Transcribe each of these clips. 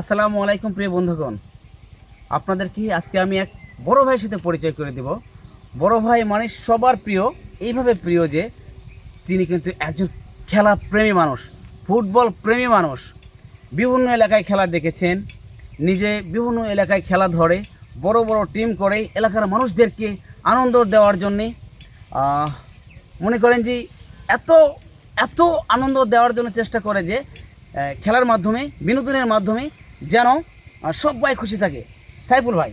আসসালামু আলাইকুম প্রিয় বন্ধুগণ। আপনাদেরকে আজকে আমি এক বড় ভাইয়ের সাথে পরিচয় করে দেব? বড় ভাই মানে সবার প্রিয়, এইভাবে প্রিয় যে তিনি কিন্তু একজন খেলা প্রেমী মানুষ, ফুটবল প্রেমী মানুষ। বিভিন্ন এলাকায় খেলা দেখেছেন, নিজে বিভিন্ন এলাকায় খেলা ধরে, বড় বড় টিম করে, এলাকার মানুষদেরকে আনন্দ দেওয়ার জন্যে মনে করেন যে এত এত আনন্দ দেওয়ার জন্য চেষ্টা করে যে খেলার মাধ্যমে বিনোদনের মাধ্যমে যেন সবাই খুশি থাকে। সাইফুল ভাই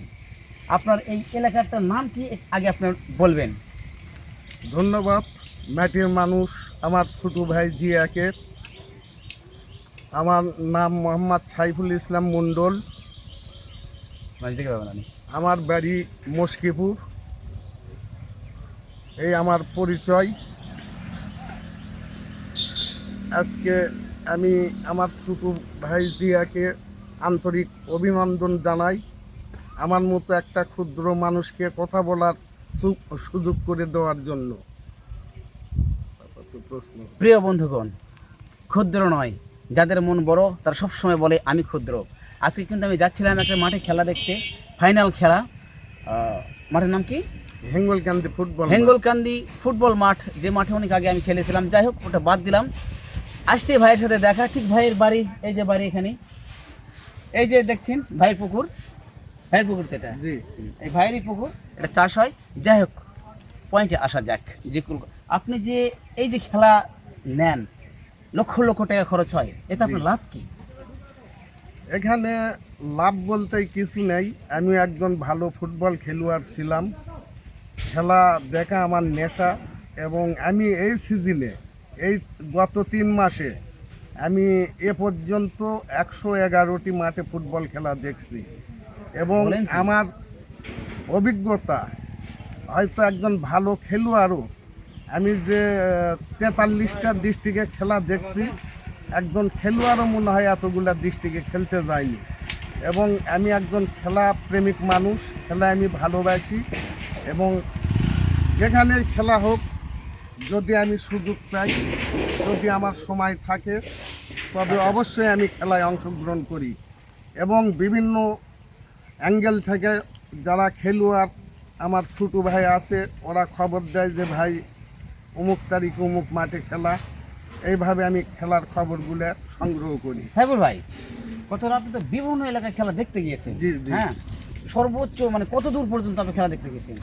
আপনার এই এলাকাটার নাম কি আগে আপনার বলবেন? ধন্যবাদ মাটির মানুষ আমার ছোট ভাই জিয়াকে। আমার নাম মোহাম্মদ সাইফুল ইসলাম মণ্ডল। আমার বাড়ি মস্কিপুর এই আমার পরিচয়। আজকে আমি আমার ছোট ভাই জিয়াকে আন্তরিক অভিনন্দন জানাই। আমার মতো একটা ক্ষুদ্র মানুষকে কথা বলার সুযোগ করে দেওয়ার জন্য। প্রিয় বন্ধুগণ ক্ষুদ্র নয় যাদের মন বড় তারা সবসময় বলে আমি ক্ষুদ্র। আজকে কিন্তু আমি যাচ্ছিলাম একটা মাঠে খেলা দেখতে ফাইনাল খেলা। মাঠের নাম কি? হেঙ্গলকান্দি ফুটবল হেঙ্গলকান্দি ফুটবল মাঠ। যে মাঠে অনেক আগে আমি খেলেছিলাম যাই হোক ওটা বাদ দিলাম। আসতে ভাইয়ের সাথে দেখা। ঠিক ভাইয়ের বাড়ি এই যে বাড়ি এখানে। এই যে দেখছেন ভাইয়ের পুকুর। ভাইয়ের পুকুর তো এটা? জি। এই ভাইয়েরই পুকুর এটা চাষ হয়। যাই হোক পয়েন্টে আসা যাক যে আপনি যে এই যে খেলা নেন লক্ষ লক্ষ টাকা খরচ হয় এটা আপনার লাভ কি? এখানে লাভ বলতে কিছু নেই। আমি একজন ভালো ফুটবল খেলোয়াড় ছিলাম। খেলা দেখা আমার নেশা এবং আমি এই সিজনে এই গত তিন মাসে আমি এ পর্যন্ত একশো এগারোটি মাঠে ফুটবল খেলা দেখছি। এবং আমার অভিজ্ঞতা হয়তো একজন ভালো খেলোয়াড়ও আমি যে তেতাল্লিশটা ডিস্ট্রিক্টে খেলা দেখছি একজন খেলোয়াড়ও মনে হয় এতগুলা ডিস্ট্রিক্টে খেলতে যায়নি। এবং আমি একজন খেলা প্রেমিক মানুষ খেলা আমি ভালোবাসি এবং যেখানে খেলা হোক যদি আমি সুযোগ পাই যদি আমার সময় থাকে তবে অবশ্যই আমি খেলায় অংশগ্রহণ করি। এবং বিভিন্ন অ্যাঙ্গেল থেকে যারা খেলোয়াড় আমার ছোটো ভাই আছে ওরা খবর দেয় যে ভাই অমুক তারিখ অমুক মাঠে খেলা। এইভাবে আমি খেলার খবরগুলো সংগ্রহ করি। সাইবুল ভাই কত আপনি তো বিভিন্ন এলাকায় খেলা দেখতে গিয়েছেন। হ্যাঁ? সর্বোচ্চ মানে কত দূর পর্যন্ত আপনি খেলা দেখতে গেছেন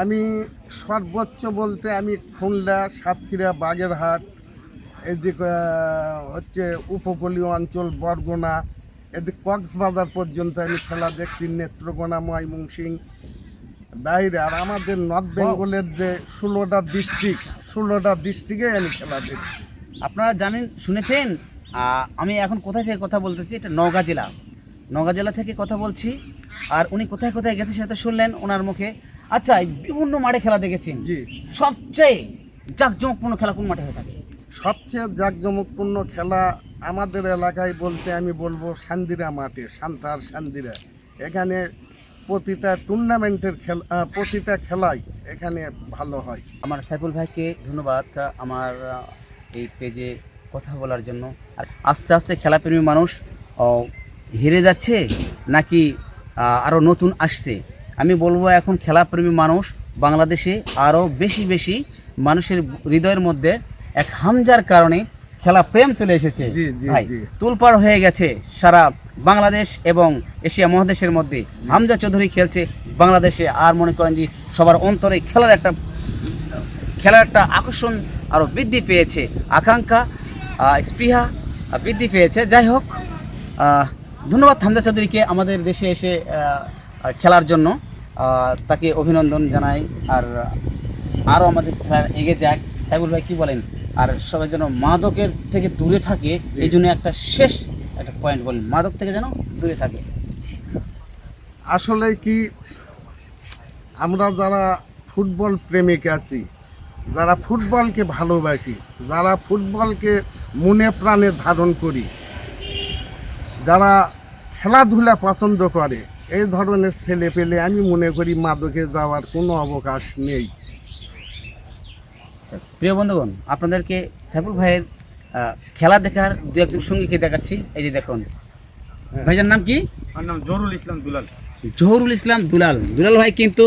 আমি সর্বোচ্চ বলতে আমি খুলনা সাতক্ষীরা বাগেরহাট এদিকে হচ্ছে উপকূলীয় অঞ্চল বরগুনা এদিকে কক্সবাজার পর্যন্ত আমি খেলা দেখছি নেত্রকোনা ময়মনসিং বাইরে। আর আমাদের নর্থ বেঙ্গলের যে ষোলোটা ডিস্ট্রিক্ট ষোলোটা ডিস্ট্রিক্টে আমি খেলা দেখছি। আপনারা জানেন শুনেছেন? আমি এখন কোথায় থেকে কথা বলতেছি এটা নওগাঁ জেলা। নওগাঁ জেলা থেকে কথা বলছি। আর উনি কোথায় কোথায় গেছে সেটা শুনলেন ওনার মুখে। আচ্ছা এই বিভিন্ন মাঠে খেলা দেখেছেন? জি। সবচেয়ে জাঁকজমকপূর্ণ খেলা কোন মাঠে হয়ে থাকে? সবচেয়ে জাঁকজমকপূর্ণ খেলা আমাদের এলাকায় বলতে আমি বলব সান্দিরা মাঠে সান্তার সান্দিরা। এখানে প্রতিটা টুর্নামেন্টের খেলা প্রতিটা খেলাই এখানে ভালো হয়। আমার সাইফুল ভাইকে ধন্যবাদ আমার এই পেজে কথা বলার জন্য। আর আস্তে আস্তে খেলাপ্রেমী মানুষ হেরে যাচ্ছে নাকি আরও নতুন আসছে? আমি বলব এখন খেলাপ্রেমী মানুষ বাংলাদেশে আরও বেশি বেশি মানুষের হৃদয়ের মধ্যে এক হামজার কারণে খেলা প্রেম চলে এসেছে। ভাই তুলপার হয়ে গেছে সারা বাংলাদেশ এবং এশিয়া মহাদেশের মধ্যে। হামজা চৌধুরী খেলছে বাংলাদেশে আর মনে করেন যে সবার অন্তরে খেলার একটা খেলার একটা আকর্ষণ আরও বৃদ্ধি পেয়েছে। আকাঙ্ক্ষা স্পৃহা বৃদ্ধি পেয়েছে। যাই হোক ধন্যবাদ হামজা চৌধুরীকে। আমাদের দেশে এসে খেলার জন্য তাকে অভিনন্দন জানাই। আর আরও আমাদের খেলা এগিয়ে যাক। সাইবুল ভাই কি বলেন? আর সবাই যেন মাদকের থেকে দূরে থাকে এই জন্য একটা শেষ একটা পয়েন্ট বলেন। মাদক থেকে যেন দূরে থাকে। আসলে কি আমরা যারা ফুটবল প্রেমিক আছি যারা ফুটবলকে ভালোবাসি যারা ফুটবলকে মনে প্রাণে ধারণ করি যারা খেলাধুলা পছন্দ করে এই ধরনের ছেলে পেলে আমি মনে করি মাদকে যাওয়ার কোনো অবকাশ নেই। প্রিয় বন্ধুগণ আপনাদেরকে সাইফুল ভাইয়ের খেলা দেখার দু একজন সঙ্গীকে দেখাচ্ছি। এই যে দেখুন। ভাইজার নাম কি? আমার নাম জহরুল ইসলাম দুলাল। জহরুল ইসলাম দুলাল। দুলাল ভাই কিন্তু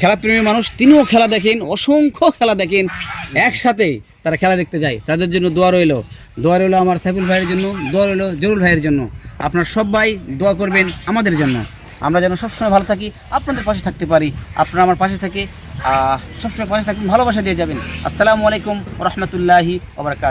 খেলাপ্রেমী মানুষ, তিনিও খেলা দেখেন, অসংখ্য খেলা দেখেন। একসাথে তারা খেলা দেখতে যায়। তাদের জন্য দোয়া রইল। দোয়া রইল আমার সাইফুল ভাইয়ের জন্য, দোয়া রইল জরুল ভাইয়ের জন্য। আপনার সবাই দোয়া করবেন আমাদের জন্য। আমরা যেন সবসময় ভালো থাকি, আপনাদের পাশে থাকতে পারি। আপনারা আমার পাশে থেকে সবসময় পাশে থাকবেন ভালোবাসা দিয়ে যাবেন। আসসালামু আলাইকুম রহমতুল্লাহি ওবরাকাত